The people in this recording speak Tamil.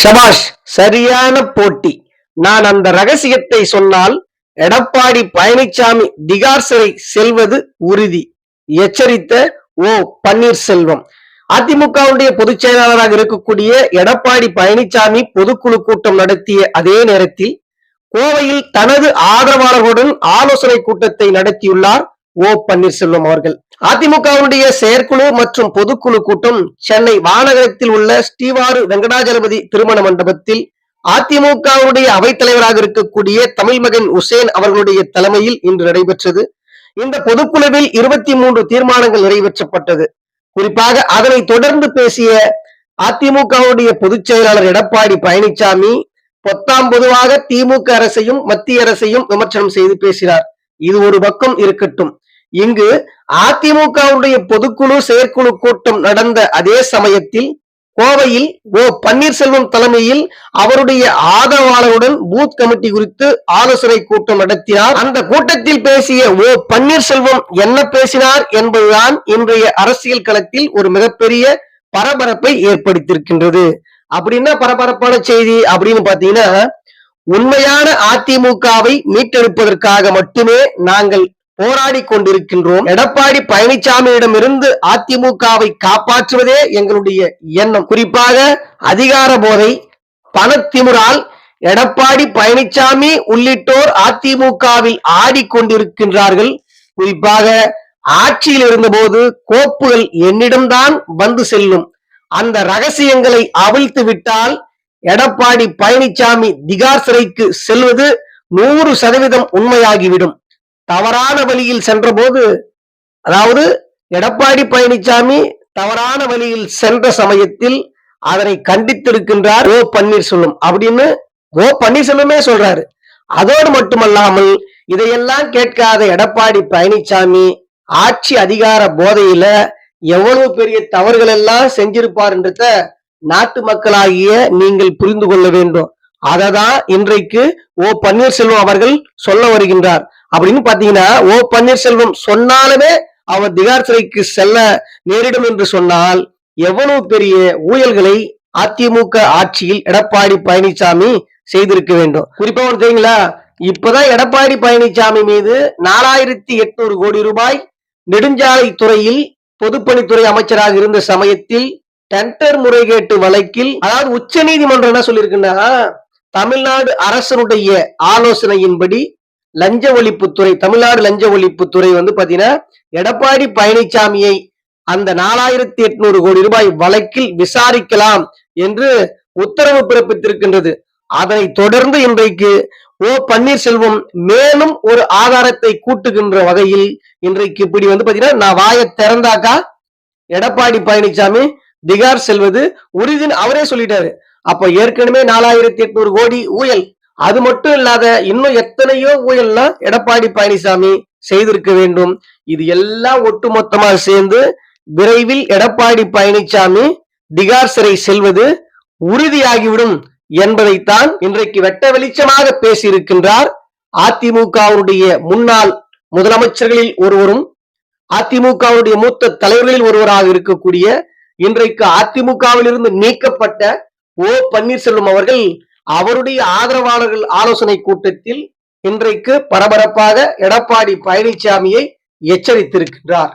ஷபாஷ் சரியான போட்டி. நான் அந்த ரகசியத்தை சொன்னால் எடப்பாடி பழனிசாமி திகார்சரை செல்வது உறுதி. எச்சரித்த ஓ பன்னீர்செல்வம். அதிமுகவுடைய பொதுச் செயலாளராக இருக்கக்கூடிய எடப்பாடி பழனிசாமி பொதுக்குழு கூட்டம் நடத்திய அதே நேரத்தில் கோவையில் தனது ஆதரவாளர்களுடன் ஆலோசனை கூட்டத்தை நடத்தியுள்ளார் ஓ பன்னீர்செல்வம் அவர்கள். அதிமுகவுடைய செயற்குழு மற்றும் பொதுக்குழு கூட்டம் சென்னை வானகரத்தில் உள்ள ஸ்ரீவாரு வெங்கடாஜலபதி திருமண மண்டபத்தில் அதிமுகவுடைய அவைத்தலைவராக இருக்கக்கூடிய தமிழ் மகன் உசேன் அவர்களுடைய தலைமையில் இன்று நடைபெற்றது. இந்த பொதுக்குழுவில் இருபத்தி மூன்று தீர்மானங்கள் நிறைவேற்றப்பட்டது. குறிப்பாக அதனை தொடர்ந்து பேசிய அதிமுகவுடைய பொதுச் செயலாளர் எடப்பாடி பழனிசாமி பொத்தாம் பொதுவாக திமுக அரசையும் மத்திய அரசையும் விமர்சனம் செய்து பேசினார். இது ஒரு பக்கம் இருக்கட்டும். இங்கு அதிமுகவுடைய பொதுக்குழு செயற்குழு கூட்டம் நடந்த அதே சமயத்தில் கோவையில் ஓ பன்னீர்செல்வம் தலைமையில் அவருடைய ஆதரவாளருடன் பூத் கமிட்டி குறித்து ஆலோசனை கூட்டம் நடத்தினார். அந்த கூட்டத்தில் பேசிய ஓ பன்னீர்செல்வம் என்ன பேசினார் என்பதுதான் இன்றைய அரசியல் களத்தில் ஒரு மிகப்பெரிய பரபரப்பை ஏற்படுத்தியிருக்கின்றது. அப்படின்னா பரபரப்பான செய்தி? அப்படின்னு பாத்தீங்கன்னா உண்மையான அதிமுகவை மீட்டெடுப்பதற்காக மட்டுமே நாங்கள் போராடி கொண்டிருக்கின்றோம் எடப்பாடி பழனிசாமியிடமிருந்து அதிமுகவை காப்பாற்றுவதே எங்களுடைய எண்ணம். குறிப்பாக அதிகார போதை பணத்திமுறால் எடப்பாடி பழனிசாமி உள்ளிட்டோர் அதிமுகவில் ஆடிக்கொண்டிருக்கின்றார்கள். குறிப்பாக ஆட்சியில் இருந்தபோது கோப்புகள் என்னிடம்தான் வந்து செல்லும். அந்த ரகசியங்களை அவிழ்த்து விட்டால் எடப்பாடி பழனிசாமி திகார் சிறைக்கு செல்வது நூறு சதவீதம் உண்மையாகிவிடும். தவறான வழியில் சென்றபோது அதாவது எடப்பாடி பழனிசாமி தவறான வழியில் சென்ற சமயத்தில் அதனை கண்டித்திருக்கின்றார் ஓ பன்னீர்செல்வம் அப்படின்னு ஓ பன்னீர்செல்வமே சொல்றாரு. அதோடு மட்டுமல்லாமல் இதையெல்லாம் கேட்காத எடப்பாடி பழனிசாமி ஆட்சி அதிகார போதையில எவ்வளவு பெரிய தவறுகள் எல்லாம் செஞ்சிருப்பார்ன்றத நாட்டு மக்களாகிய நீங்கள் புரிந்து கொள்ள வேண்டும். அததான் இன்றைக்கு ஓ பன்னீர்செல்வம் அவர்கள் சொல்ல வருகின்றார். அப்படின்னு பாத்தீங்கன்னா ஓ பன்னீர்செல்வம் சொன்னாலுமே அவர் திகார் சிறைக்கு செல்ல நேரிடும் என்று சொன்னால் எவ்வளவு பெரிய ஊழல்களை அதிமுக ஆட்சியில் எடப்பாடி பழனிசாமி செய்திருக்க வேண்டும். குறிப்பா ஒன்று தெரியுங்களா? இப்பதான் எடப்பாடி பழனிசாமி மீது நாலாயிரத்தி எட்நூறு கோடி ரூபாய் நெடுஞ்சாலை துறையில் பொதுப்பணித்துறை அமைச்சராக இருந்த சமயத்தில் டெண்டர் முறைகேட்டு வழக்கில் அதாவது உச்ச நீதிமன்றம் என்ன சொல்லியிருக்குன்னா தமிழ்நாடு அரசனுடைய ஆலோசனையின்படி லஞ்ச ஒழிப்புத்துறை தமிழ்நாடு லஞ்ச ஒழிப்புத்துறை வந்து பாத்தீங்கன்னா எடப்பாடி பழனிசாமியை அந்த நாலாயிரத்தி எட்நூறு கோடி ரூபாய் வழக்கில் விசாரிக்கலாம் என்று உத்தரவு பிறப்பித்திருக்கின்றது. அதனை தொடர்ந்து இன்றைக்கு ஓ பன்னீர்செல்வம் மேலும் ஒரு ஆதாரத்தை கூட்டுகின்ற வகையில் இன்றைக்கு இப்படி வந்து பாத்தீங்கன்னா நான் வாயை திறந்தாக்கா எடப்பாடி பழனிசாமி திகார் செல்வது உறுதின்னு அவரே சொல்லிட்டாரு. அப்ப ஏற்கனவே நாலாயிரத்தி எட்நூறு கோடி ஊழல். அது மட்டும் இல்லாத இன்னும் எத்தனையோ ஊழல்லாம் எடப்பாடி பழனிசாமி செய்திருக்க வேண்டும். இது எல்லாம் ஒட்டுமொத்தமாக சேர்ந்து விரைவில் எடப்பாடி பழனிசாமி திகார் சிறை செல்வது உறுதியாகிவிடும் என்பதைத்தான் இன்றைக்கு வெட்ட வெளிச்சமாக பேசியிருக்கின்றார் அதிமுகவுடைய முன்னாள் முதலமைச்சர்களில் ஒருவரும் அதிமுகவுடைய மூத்த தலைவர்களில் ஒருவராக இருக்கக்கூடிய இன்றைக்கு அதிமுகவிலிருந்து நீக்கப்பட்ட ஓ பன்னீர்செல்வம் அவர்கள் அவருடைய ஆதரவாளர்கள் ஆலோசனை கூட்டத்தில் இன்றைக்கு பரபரப்பாக எடப்பாடி பழனிசாமியை எச்சரித்திருக்கிறார்